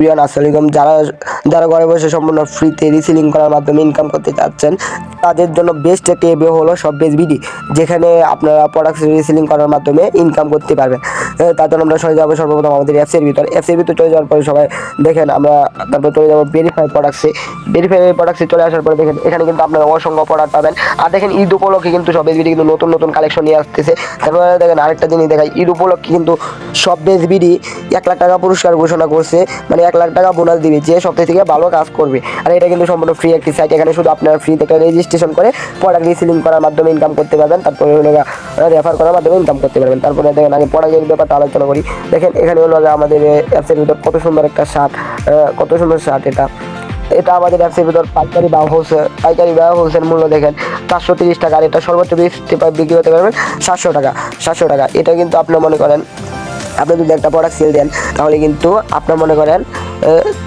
প্রিয়ান আসসালামাইকুম যারা যারা ঘরে বসে সম্পূর্ণ ফ্রিতে রিসিলিং করার মাধ্যমে ইনকাম করতে চাচ্ছেন, তাদের জন্য বেস্ট একটি এবে হলো সব বেস বিডি যেখানে আপনারা প্রোডাক্ট রিসিলিং করার মাধ্যমে ইনকাম করতে পারবেন। তার জন্য আমরা সবাই যাব সর্বপ্রথম আমাদের অ্যাপসের ভিতর। অ্যাপসের ভিতর চলে যাওয়ার পরে সবাই দেখেন, আমরা তারপর চলে যাব ভেরিফাই প্রোডাক্টসে ভেরিফাই প্রোডাক্টসে চলে আসার পরে দেখেন, এখানে কিন্তু আপনারা অসংখ্য প্রোডাক্ট পাবেন। আর দেখেন ঈদ উপলক্ষে কিন্তু সব বেস বিডি কিন্তু নতুন নতুন কালেকশন নিয়ে আসতেছে। তারপরে দেখেন আরেকটা জিনিস দেখাই, ঈদ উপলক্ষে কিন্তু সব বেস বিডি এক লাখ টাকা পুরস্কার ঘোষণা করছে। মানে এক লাখ টাকা বোনাস দিবে, যে সব থেকে ভালো কাজ করবে। আর এটা কিন্তু সম্পূর্ণ ফ্রি একটি সাইট এখানে শুধু আপনারা ফ্রি থেকে রেজিস্ট্রেশন করে প্রোডাক্ট রিসিলিং করার মাধ্যমে ইনকাম করতে পারবেন। তারপরে হলো রেফার করার মাধ্যমে ইনকাম করতে পারবেন। তারপরে দেখেন, আগে প্রোডাক্টের ব্যাপারটা আলোচনা করি। দেখেন, এখানে হলো আমাদের অ্যাপসের ভিতর কত সুন্দর একটা শার্ট কত সুন্দর শার্ট এটা। এটা আমাদের অ্যাপসের ভিতর পাইকারি বা হোলসেল পাইকারি বা হোলসেল মূল্য দেখেন, চারশো তিরিশ টাকা। আর এটা সর্বোচ্চ বিক্রি করতে পারবেন সাতশো টাকা সাতশো টাকা। এটা কিন্তু আপনি মনে করেন আপনি যদি একটা প্রোডাক্ট সেল দেন, তাহলে কিন্তু আপনার মনে করেন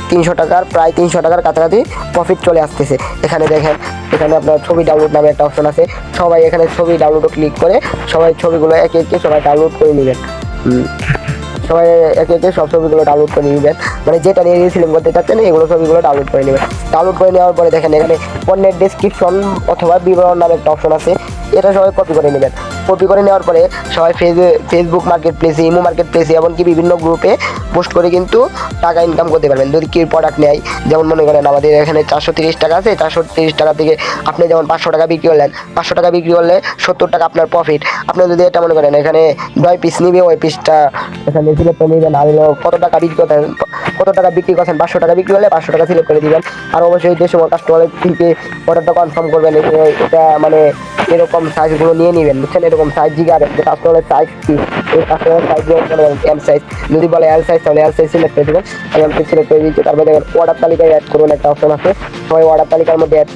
তিনশো টাকার, প্রায় তিনশো টাকার কাছাকাছি প্রফিট চলে আসতেছে। এখানে দেখেন, এখানে আপনার ছবি ডাউনলোড নামে একটা অপশন আছে। সবাই এখানে ছবি ডাউনলোডও ক্লিক করে, সবাই ছবিগুলো একে একে সবাই ডাউনলোড করে নেবেন। সবাই একে একে সব ছবিগুলো ডাউনলোড করে নেবেন। মানে যেটা নিয়ে রিসিলিং করতে চাচ্ছেন, এগুলো ছবিগুলো ডাউনলোড করে নেবেন। ডাউনলোড করে নেওয়ার পরে দেখেন, এখানে পণ্যের ডেসক্রিপশন অথবা বিবরণ নামে একটা অপশন আছে। এটা সবাই কপি করে নেবেন। কপি করে নেওয়ার পরে সবাই ফেসবুক মার্কেট প্লেসে ইমো মার্কেট প্লেসে এমনকি বিভিন্ন গ্রুপে পোস্ট করে কিন্তু টাকা ইনকাম করতে পারবেন। যদি কেউ প্রোডাক্ট নেয়, যেমন মনে করেন আমাদের এখানে চারশো তিরিশ টাকা আছে, চারশো তিরিশ টাকা থেকে আপনি যেমন পাঁচশো টাকা বিক্রি করলেন, পাঁচশো টাকা বিক্রি করলে সত্তর টাকা আপনার প্রফিট আপনি যদি এটা মনে করেন, এখানে নয় পিস নিবে, ওই পিসটা এখানে সিলেক্ট করে নেবেন, আর কত টাকা বিক্রি করতেন কত টাকা বিক্রি করছেন, পাঁচশো টাকা বিক্রি করলে পাঁচশো টাকা সিলেক্ট করে দিবেন। আর অবশ্যই যে সময় কাস্টমারের থেকে অর্ডারটা কনফার্ম করবেন এটা মানে এরকম সাইজগুলো নিয়ে নেবেন, বুঝছেন? এরকম সাইজ জিগার, যে কাস্টমারের সাইজ কি? এই কাস্টমারের সাইজ এল সাইজ যদি বলে এল সাইজ তাহলে এল সাইজ সিলেক্ট করে দেবেন। আমি এল সাইজ সিলেক্ট করে দিচ্ছি তারপরে দেখেন অর্ডার তালিকায় অ্যাড করুন একটা অপশন আছে। সবাই অর্ডার তালিকার মধ্যে অ্যাড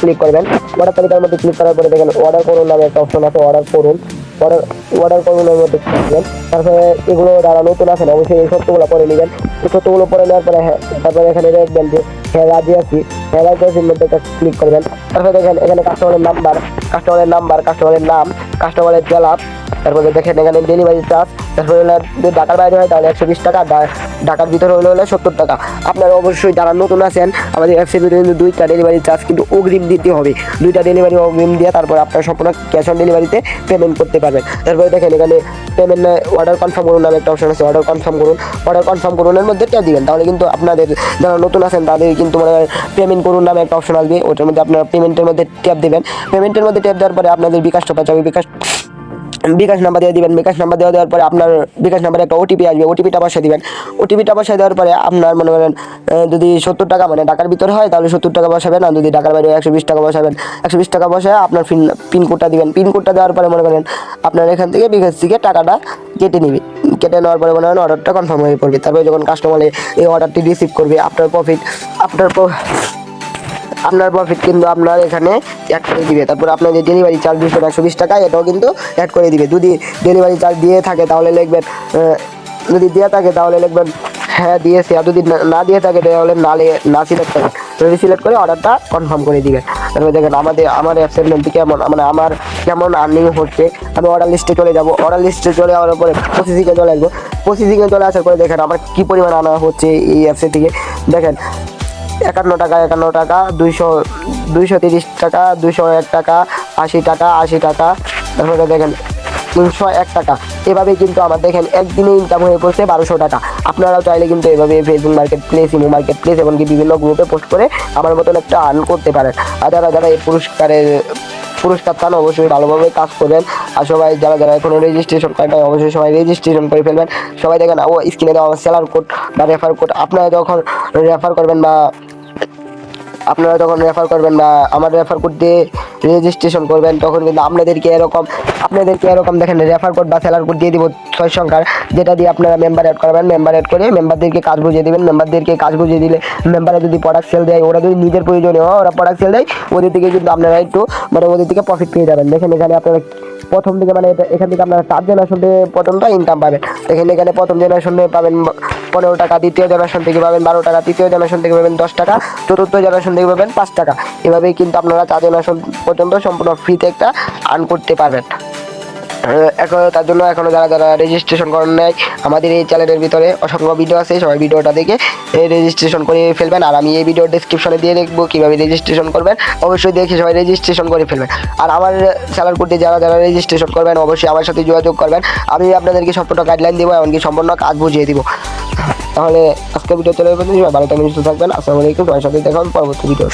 ক্লিক করবেন। অর্ডার তালিকার মধ্যে ক্লিক করার পরে দেখেন অর্ডার করুন নামে একটা অপশন আছে অর্ডার করুন। অর্ডার অর্ডার করুন এর মধ্যে click করবেন তারপরে এগুলো যারা নতুন আছেন, অবশ্যই এই সত্যগুলো পরে নেবেন। এই সত্যগুলো পরে নেওয়ার পরে হ্যাঁ তারপরে এখানে দেখবেন যে হ্যাঁ রাজি আছি। হ্যাঁ রাজি আছির মধ্যে একটা ক্লিক করবেন। তারপরে দেখেন এখানে কাস্টমারের নাম্বার কাস্টমারের নাম্বার কাস্টমারের নাম কাস্টমারের জেলা তারপরে দেখেন এখানে ডেলিভারি চার্জ তারপরে হলো যদি ঢাকার বাইরে হয় তাহলে একশো বিশ টাকা ঢাকার ভিতরে হলে হলে সত্তর টাকা। আপনারা অবশ্যই যারা নতুন আছেন, আমাদের অ্যাপসের ভিতরে কিন্তু দুইটা ডেলিভারি চার্জ কিন্তু অগ্রিম দিতে হবে। দুইটা ডেলিভারি অগ্রিম দিয়ে তারপর আপনারা সম্পূর্ণ ক্যাশ অন ডেলিভারিতে পেমেন্ট করতে পারবেন। তারপরে দেখেন এখানে পেমেন্ট অর্ডার কনফার্ম করুন নামে একটা অপশন আছে অর্ডার কনফার্ম করুন। অর্ডার কনফার্ম করুন এর মধ্যে ট্যাপ দিবেন, তাহলে কিন্তু আপনাদের যারা নতুন আছেন তাদের কিন্তু মানে পেমেন্ট করুন নামে একটা অপশন আসবে। ওটার মধ্যে আপনারা পেমেন্টের মধ্যে ট্যাপ দিবেন। পেমেন্টের মধ্যে ট্যাপ দেওয়ার পরে আপনাদের বিকাশ টাকা যাবে বিকাশ বিকাশ নাম্বার দিয়ে দিবেন। বিকাশ নাম্বার দেওয়া দেওয়ার পরে আপনার বিকাশ নাম্বারে একটা ওটিপি আসবে। ওটিপিটা বসিয়ে দিবেন। ওটিপিটা বসিয়ে দেওয়ার পরে আপনার মনে করেন যদি সত্তর টাকা মানে টাকার ভিতরে হয়, তাহলে সত্তর টাকা বসাবেন। আর যদি টাকার বাইরে একশো বিশ টাকা বসাবেন। একশো বিশ টাকা বসায় আপনার পিন পিনকোডটা দিবেন। পিনকোডটা দেওয়ার পরে মনে করেন, আপনার এখান থেকে বিকাশ থেকে টাকাটা কেটে নিবে। কেটে নেওয়ার পরে মনে করেন অর্ডারটা কনফার্ম হয়ে পড়বে। তারপরে যখন কাস্টমার এই অর্ডারটি রিসিভ করবে আপনার প্রফিট আপনার আপনার প্রফিট কিন্তু আপনার এখানে অ্যাড করে দিবে। তারপর আপনার যে ডেলিভারি চার্জ দুশো একশো বিশ টাকা, এটাও কিন্তু অ্যাড করে দিবে। যদি ডেলিভারি চার্জ দিয়ে থাকে তাহলে লিখবেন যদি দিয়ে থাকে তাহলে লিখবেন হ্যাঁ দিয়েছে। আর যদি না- দিয়ে থাকে তাহলে না না সিলেক্ট করেন যদি সিলেক্ট করে অর্ডারটা কনফার্ম করে দিবেন তারপরে দেখেন আমাদের, আমার অ্যাপসের মধ্যে কেমন মানে আমার কেমন আর্নিং হচ্ছে। আমি অর্ডার লিস্টে চলে যাব। অর্ডার লিস্টে চলে যাওয়ার পরে প্রসেসিংয়ে চলে আসব। প্রসেসিংয়ে চলে আসার পরে দেখেন আমার কী পরিমাণ আনা হচ্ছে এই অ্যাপসের থেকে। দেখেন একান্ন টাকা একান্ন টাকা, দুইশো দুইশো তিরিশ টাকা, দুইশো এক টাকা, আশি টাকা আশি টাকা। তারপরে দেখেন, তিনশো এক টাকা। এভাবে কিন্তু আমার দেখেন, একদিনে ইনকাম হয়ে পড়ছে বারোশো টাকা। আপনারাও চাইলে কিন্তু এভাবে Facebook market place Imo market place এমনকি বিভিন্ন গ্রুপে পোস্ট করে আমার মতন একটা আর্ন করতে পারেন। আর যারা যারা এই পুরস্কারের, পুরস্কার পান, অবশ্যই ভালোভাবে কাজ করবেন। আর সবাই যারা যারা এখনও রেজিস্ট্রেশন করেন অবশ্যই সবাই রেজিস্ট্রেশন করে ফেলবেন। সবাই দেখেন, ও স্ক্রিনে দেওয়া সেলার কোড বা রেফার কোড আপনারা যখন রেফার করবেন বা আপনারা যখন রেফার করবেন বা আমার রেফার দিয়ে রেজিস্ট্রেশন করবেন, তখন কিন্তু আপনাদেরকে এরকম আপনাদেরকে এরকম দেখেন রেফার কোড বা সেলার কোড দিয়ে দিব ছয় সংখ্যার, যেটা দিয়ে আপনারা মেম্বার অ্যাড করবেন মেম্বার অ্যাড করে মেম্বারদেরকে কাজ বুঝিয়ে দেবেন মেম্বারদেরকে কাজ বুঝিয়ে দিলে মেম্বারে যদি প্রোডাক্ট সেল দেয়, ওরা যদি নিজের প্রয়োজনে, হয়, ওরা প্রোডাক্ট সেল দেয়, ওদের থেকে কিন্তু আপনারা একটু মানে ওদের থেকে প্রফিট পেয়ে যাবেন। দেখেন এখানে আপনারা প্রথম থেকে মানে এখান থেকে আপনারা চার জেনারেশন প্রথমটা ইনকাম পাবেন। দেখেন এখানে প্রথম জেনারেশন পাবেন পনেরো টাকা, দ্বিতীয় জেনারেশন থেকে পাবেন বারো টাকা, তৃতীয় জেনারেশন থেকে পাবেন দশ টাকা, চতুর্থ জেনারেশন থেকে পাবেন পাঁচ টাকা। এভাবেই কিন্তু আপনারা চার জেনারেশন পর্যন্ত সম্পূর্ণ ফ্রিতে একটা আর্ন করতে পারবেন। এখন তার জন্য এখনও যারা যারা রেজিস্ট্রেশন করেন নাই, আমাদের এই চ্যানেলের ভিতরে অসংখ্য ভিডিও আছে, সবাই ভিডিওটা দেখে রেজিস্ট্রেশন করে ফেলবেন। আর আমি এই ভিডিও ডিসক্রিপশনে দিয়ে দেখব কীভাবে রেজিস্ট্রেশন করবেন। অবশ্যই দেখে সবাই রেজিস্ট্রেশন করে ফেলবেন। আর আমার স্যালার কোডে যারা যারা রেজিস্ট্রেশন করবেন, অবশ্যই আমার সাথে যোগাযোগ করবেন। আমি আপনাদেরকে সম্পূর্ণ গাইডলাইন দেবো, এমনকি সম্পূর্ণ কাজ বুঝিয়ে দিব। তাহলে আজকের ভিডিও চলে যাবে ভালো থাকবেন সুস্থ থাকবেন তোমার সাথে দেখা হবে পরবর্তী ভিডিও।